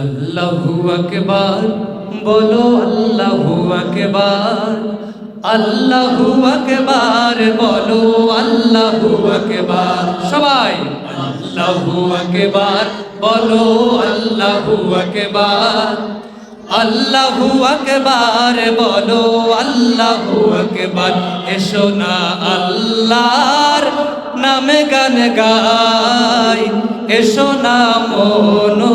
আল্লাহু আকবার, বলো আল্লাহু আকবার আল্লাহু আকবার, বলো আল্লাহু আকবার। সবাই, আল্লাহু আকবার, বলো আল্লাহু আকবার আল্লাহু আকবার, বলো আল্লাহু আকবার। এসো না আল্লাহর নামে গান গাই, এসো না মনো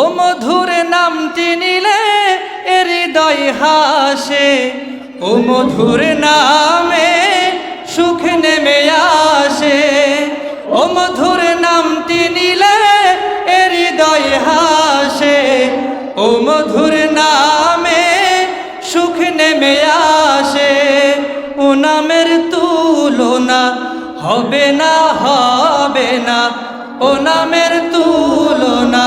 ও মধুর নামটি নিলে হৃদয় হাসে। ও মধুর নামে সুখ নেমে আসে। ও মধুর নামটি নিলে এর হৃদয় হাসে। ও মধুর নামে সুখ নেমে আসে। ও নামের তুলনা হবে না হবে না। ও নামের তুলনা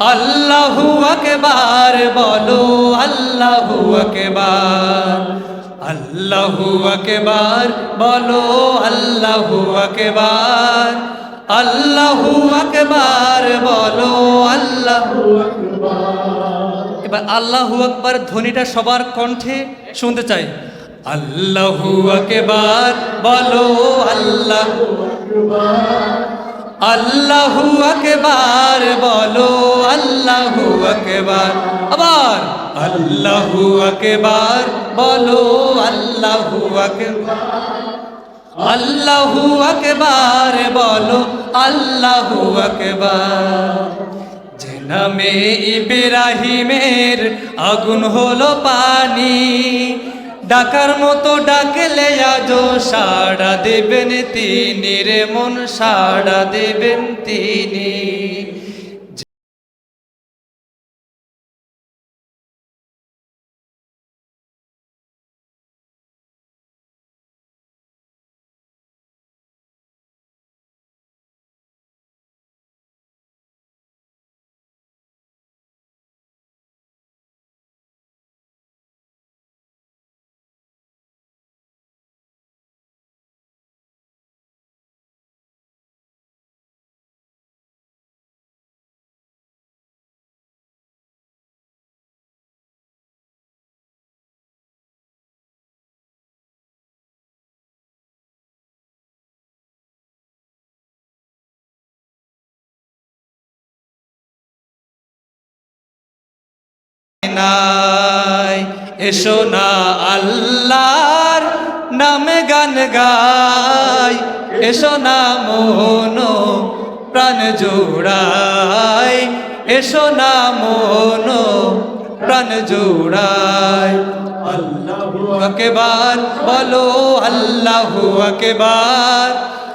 আল্লাহু আকবার, বলো আল্লাহু আকবার। আল্লাহু আকবার, বলো আল্লাহু আকবার। আল্লাহু আকবার, বলো আল্লাহু এবার আল্লাহু আকবার ধ্বনিটা সবার কণ্ঠে শুনতে চাই। আল্লাহু আকবার, বলো আল্লাহ আল্লাহু আকবার, বলো আল্লাহু আকবার। আবার, আল্লাহু আকবার, বলো আল্লাহু আকবার। আল্লাহু আকবার, বলো আল্লাহু আকবার। যে ইব্রাহিমের আগুন হলো পানি ডাকার মতো ডাকলে আজো সাড়া দেবেন তিনি রে মন সাড়া দেবেন তিনি। নাই। এসো না আল্লাহর নামে গান গাই। এসো না মনো প্রাণ জোড়াই। এসো না মনো প্রাণ জোড়াই। আল্লাহু আকবার, বলো আল্লাহু আকবার।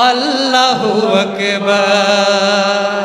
আল্লাহু আকবার।